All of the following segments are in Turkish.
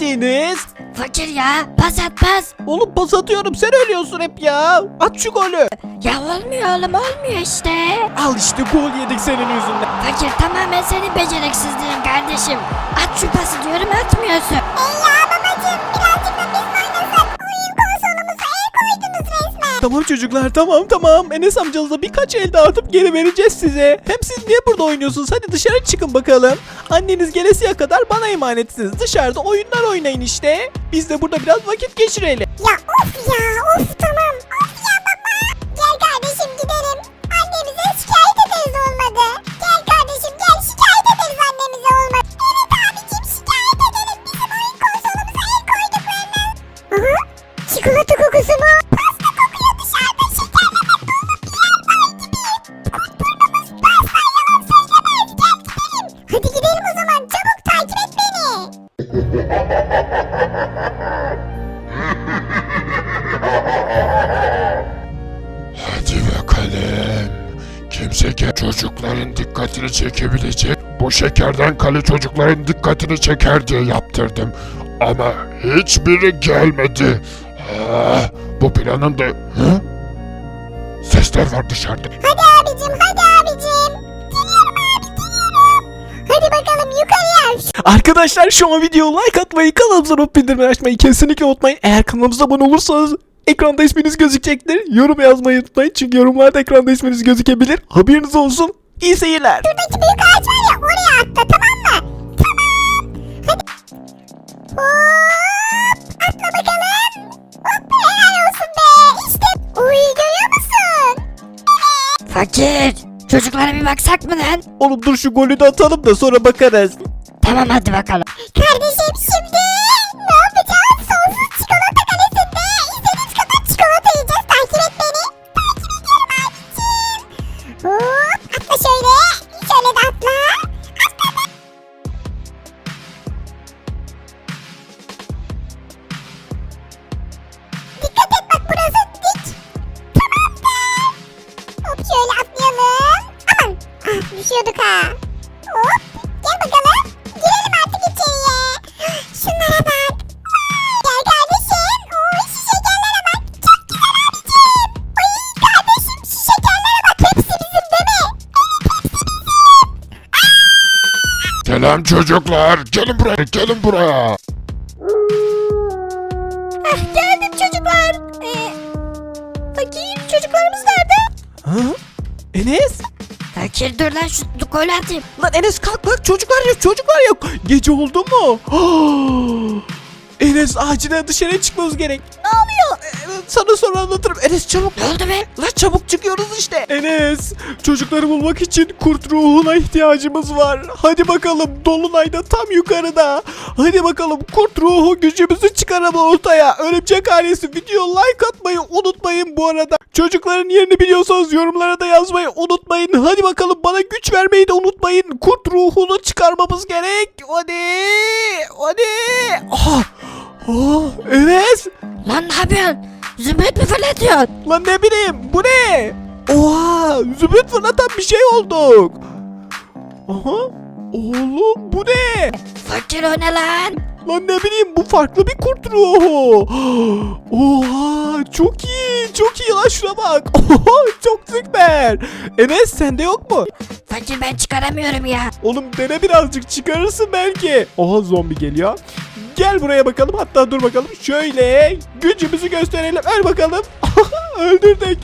Hadi Enes. Fakir ya pas at pas. Oğlum pas atıyorum sen ölüyorsun hep ya. At şu golü. Ya olmuyor oğlum olmuyor işte. Al işte gol yedik senin yüzünden. Fakir tamamen senin beceriksizliğin kardeşim. At şu pası diyorum atmıyorsun. ya Tamam çocuklar tamam tamam. Enes amcanıza birkaç el dağıtıp geri vereceğiz size. Hem siz niye burada oynuyorsunuz? Hadi dışarı çıkın bakalım. Anneniz gelesiye kadar bana emanetsiniz. Dışarıda oyunlar oynayın işte. Biz de burada biraz vakit geçirelim. Ya çocukların dikkatini çekebilecek. Bu şekerden kale çocukların dikkatini çeker diye yaptırdım. Ama hiçbiri gelmedi. Ah, bu planın da... Hı? Sesler var dışarıda. Hadi abicim hadi abicim. Geliyorum abi geliyorum. Hadi bakalım yukarıya. Arkadaşlar şu an videoya like atmayı, kanalımıza not bildirimleri açmayı kesinlikle unutmayın. Eğer kanalımıza abone olursanız ekranda isminiz gözükecektir. Yorum yazmayı unutmayın çünkü yorumlarda ekranda isminiz gözükebilir. Haberiniz olsun. İyi seyirler. Şuradaki büyük ağaç var ya oraya atla tamam mı? Tamam. Hadi. Hop atla bakalım. Hop helal olsun be. İşte. Uy görüyor musun? Fakir. Çocuklara bir baksak mı lan? Oğlum dur şu golü de atalım da sonra bakarız. Tamam hadi bakalım. Kardeşim Düşüyorduk ha. Hop. Gel bakalım. Girelim artık içeriye. Şunlara bak. Gel kardeşim. Oo şu şekerlere bak. Çok güzel abicim. Ay kardeşim şu şekerlere bak. Hepsi bizim değil mi? Selam çocuklar. Gelin buraya, gelin buraya. Ah geldim çocuklar. Ee, çocuklarımız nerede? Ha? Enes? Fakir dur lan şu golü atayım. Lan Enes kalk kalk çocuklar yok çocuklar yok. Gece oldu mu? Enes acilen dışarı çıkmamız gerek. Ne oluyor? Sana sonra anlatırım. Enes çabuk. Ne oldu be? La çabuk çıkıyoruz işte. Enes, çocukları bulmak için kurt ruhuna ihtiyacımız var. Hadi bakalım Dolunay'da tam yukarıda. Hadi bakalım kurt ruhu gücümüzü çıkaralım ortaya. Örümcek ailesi video like atmayı unutmayın bu arada. Çocukların yerini biliyorsanız yorumlara da yazmayı unutmayın. Hadi bakalım bana güç vermeyi de unutmayın. Kurt ruhunu çıkarmamız gerek. Hadi. Hadi. Ah. Oh, Enes. Lan ne yapıyorsun? Zümrüt mü fırlatıyorsun? Lan ne bileyim bu ne? Oha zümrüt fırlatan bir şey olduk. Aha oğlum bu ne? Fakir o ne lan? Lan ne bileyim bu farklı bir kurt ruhu. Oha çok iyi çok iyi lan şuna bak. Oha çok süper. Enes sende yok mu? Fakir ben çıkaramıyorum ya. Oğlum dene birazcık çıkarırsın belki. Oha zombi geliyor. Gel buraya bakalım. Hatta dur bakalım. Şöyle gücümüzü gösterelim. Öl bakalım. Öldürdük.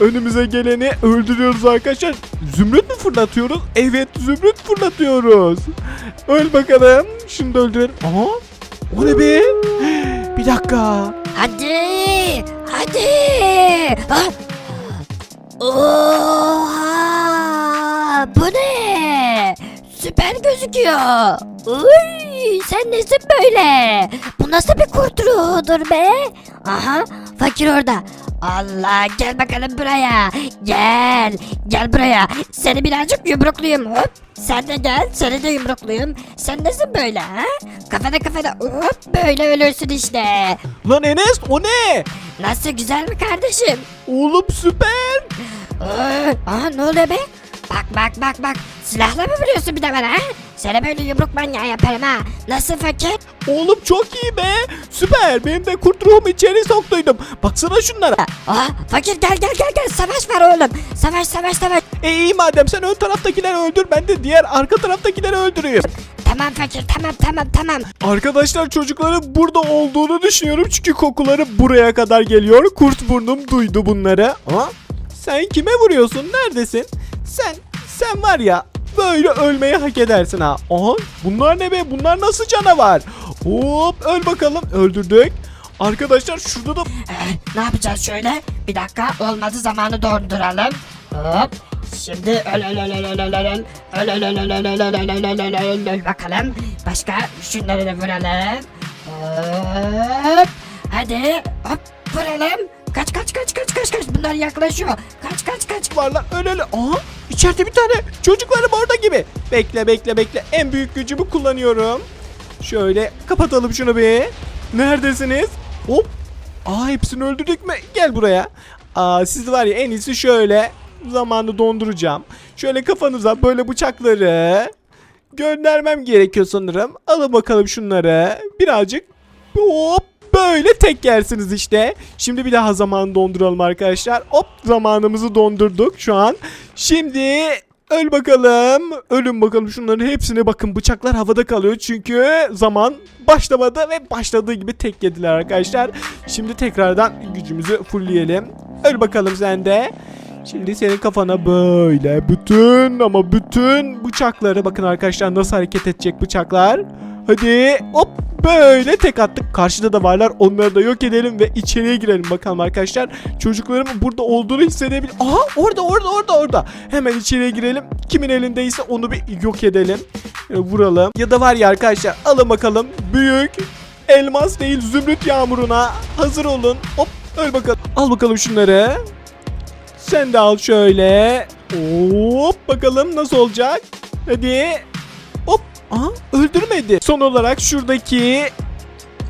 Önümüze geleni öldürüyoruz arkadaşlar. Zümrüt mü fırlatıyoruz? Evet zümrüt fırlatıyoruz. Öl bakalım. Şunu da öldürelim aha. O ne be? Bir dakika. Hadi. Hadi. Oha. Bu ne? Süper gözüküyor. Uy, sen nesin böyle? Bu nasıl bir kurt ruhudur be? Aha, fakir orada. Allah gel bakalım buraya. Gel. Gel buraya. Seni birazcık yumrukluyum. Hop. Sen de gel. Seni de yumrukluyum. Sen nesin böyle ha? Kafana kafana. Hop böyle ölürsün işte. lan Enes o ne Nasıl güzel mi kardeşim? oğlum süper Aa, aha ne oluyor be? Bak bak bak bak. Silahla mı vuruyorsun bir de bana ha? Seni böyle yumruk manyağı yaparım ha. Nasıl fakir? Oğlum çok iyi be. Süper. Benim de kurt ruhumu içeri soktuydum. Baksana şunlara. Aa fakir gel gel gel gel savaş var oğlum. Savaş savaş savaş. E iyi madem sen ön taraftakileri öldür ben de diğer arka taraftakileri öldüreyim. Tamam fakir tamam tamam tamam. Arkadaşlar çocukların burada olduğunu düşünüyorum çünkü kokuları buraya kadar geliyor. Kurt burnum duydu bunları. Ama sen kime vuruyorsun? Neredesin? Sen sen var ya böyle ölmeyi hak edersin ha. Aha bunlar ne be? Bunlar nasıl canavar? Hop öl bakalım. Öldürdük. Arkadaşlar şurada da Ee, ne yapacağız şöyle? Bir dakika olmadı zamanı donduralım. Hop. Şimdi öl öl öl öl öl öl öl öl öl öl öl öl öl öl öl öl öl öl öl bakalım. Başka şunları da vuralım. Hop. Hadi hop vuralım. Kaç kaç kaç kaç kaç kaç bunlar yaklaşıyor. Kaç kaç kaç. varlar öyle öyle. Aha içeride bir tane çocuklarım orada gibi. Bekle bekle bekle. En büyük gücümü kullanıyorum. Şöyle kapatalım şunu bir. Neredesiniz? Hop. Aa hepsini öldürdük mü? Gel buraya. Aa siz var ya en iyisi şöyle zamanı donduracağım. Şöyle kafanıza böyle bıçakları göndermem gerekiyor sanırım. Alın bakalım şunları. Birazcık hop böyle tek yersiniz işte. Şimdi bir daha zamanı donduralım arkadaşlar. Hop zamanımızı dondurduk şu an. Şimdi öl bakalım. Ölün bakalım şunların hepsine bakın bıçaklar havada kalıyor çünkü zaman başlamadı ve başladığı gibi tek yediler arkadaşlar. Şimdi tekrardan gücümüzü fullleyelim. Öl bakalım sen de. Şimdi senin kafana böyle bütün ama bütün bıçakları bakın arkadaşlar nasıl hareket edecek bıçaklar. Hadi hop böyle tek attık. Karşıda da varlar. Onları da yok edelim ve içeriye girelim bakalım arkadaşlar. Çocuklarımın burada olduğunu hissedebilir. Aha orada orada orada orada. Hemen içeriye girelim. Kimin elindeyse onu bir yok edelim. E, vuralım. Ya da var ya arkadaşlar alın bakalım. Büyük elmas değil zümrüt yağmuruna hazır olun. Hop öl bakalım. Al bakalım şunları. Sen de al şöyle. Hop bakalım nasıl olacak. Hadi. Aha öldürmedi. Son olarak şuradaki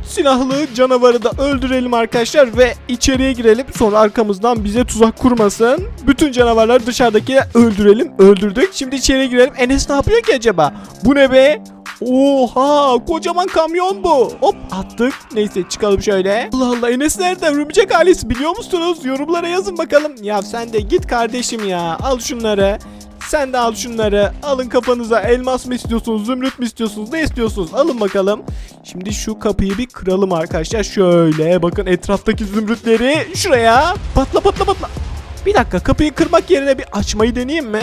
silahlı canavarı da öldürelim arkadaşlar ve içeriye girelim. Sonra arkamızdan bize tuzak kurmasın. Bütün canavarları dışarıdaki öldürelim. Öldürdük. Şimdi içeriye girelim. Enes ne yapıyor ki acaba? Bu ne be? Oha kocaman kamyon bu. Hop attık. Neyse çıkalım şöyle. Allah Allah Enes nerede? Örümcek ailesi biliyor musunuz? Yorumlara yazın bakalım. Ya sen de git kardeşim ya. Al şunları. Sen de al şunları. Alın kafanıza. Elmas mı istiyorsunuz? Zümrüt mü istiyorsunuz? Ne istiyorsunuz? Alın bakalım. Şimdi şu kapıyı bir kıralım arkadaşlar. Şöyle bakın etraftaki zümrütleri şuraya. Patla patla patla. Bir dakika kapıyı kırmak yerine bir açmayı deneyeyim mi?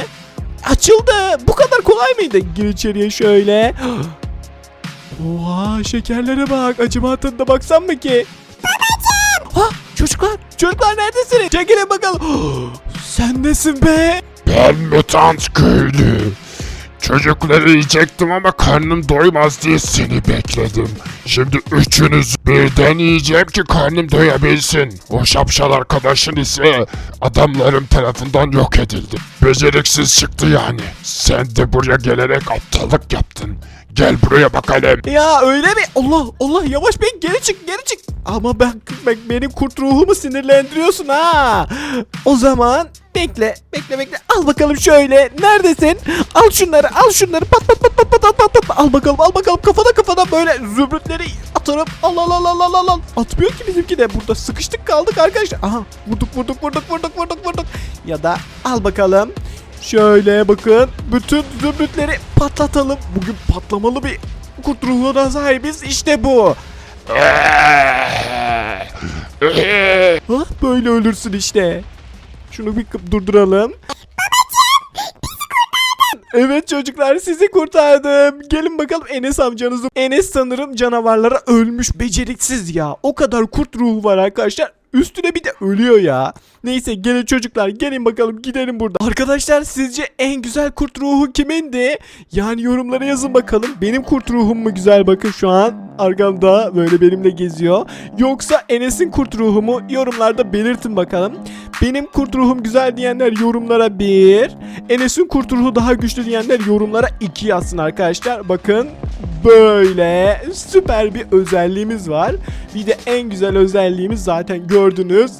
Açıldı. Bu kadar kolay mıydı? Gir içeriye şöyle. Oha şekerlere bak. Acaba tadına baksam mı ki? Babacım. Ha çocuklar. Çocuklar neredesiniz? Çekilin bakalım. Sen nesin be? Ben mutant köylü. Çocukları yiyecektim ama karnım doymaz diye seni bekledim. Şimdi üçünüz birden yiyeceğim ki karnım doyabilsin. O şapşal arkadaşın ise adamlarım tarafından yok edildi. Beceriksiz çıktı yani. Sen de buraya gelerek aptallık yaptın. Gel buraya bakalım. Ya öyle mi? Allah Allah yavaş ben geri çık geri çık. Ama ben, ben benim kurt ruhumu sinirlendiriyorsun ha. O zaman bekle bekle bekle al bakalım şöyle neredesin? Al şunları al şunları pat pat pat pat pat pat pat, pat. al bakalım al bakalım kafana kafana böyle zümrütleri atarım. Al al al al al al. Atmıyor ki bizimki de burada sıkıştık kaldık arkadaşlar. Aha vurduk vurduk vurduk vurduk vurduk vurduk. Ya da al bakalım. Şöyle bakın bütün zümrütleri patlatalım. Bugün patlamalı bir kurt ruhuna sahibiz. İşte bu. Ah böyle ölürsün işte. Şunu bir durduralım. Evet çocuklar sizi kurtardım. Gelin bakalım Enes amcanızı. Enes sanırım canavarlara ölmüş beceriksiz ya. O kadar kurt ruhu var arkadaşlar. Üstüne bir de ölüyor ya. Neyse gelin çocuklar gelin bakalım gidelim burada. Arkadaşlar sizce en güzel kurt ruhu kimindi? Yani yorumlara yazın bakalım. Benim kurt ruhum mu güzel bakın şu an. Arkamda böyle benimle geziyor. Yoksa Enes'in kurt ruhu mu? Yorumlarda belirtin bakalım. Benim kurt ruhum güzel diyenler yorumlara bir. Enes'in kurt ruhu daha güçlü diyenler yorumlara iki yazsın arkadaşlar. Bakın böyle süper bir özelliğimiz var. Bir de en güzel özelliğimiz zaten gördünüz.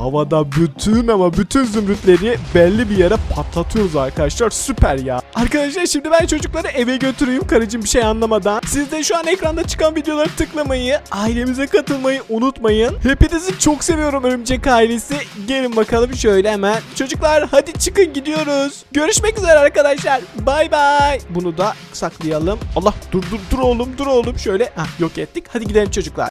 Havada bütün ama bütün zümrütleri belli bir yere patlatıyoruz arkadaşlar. Süper ya. Arkadaşlar şimdi ben çocukları eve götüreyim karıcığım bir şey anlamadan. Siz de şu an ekranda çıkan videoları tıklamayı, ailemize katılmayı unutmayın. Hepinizi çok seviyorum örümcek ailesi. Gelin bakalım şöyle hemen. Çocuklar hadi çıkın gidiyoruz. Görüşmek üzere arkadaşlar. Bay bay. Bunu da saklayalım. Allah dur dur dur oğlum dur oğlum şöyle. Hah yok ettik. Hadi gidelim çocuklar.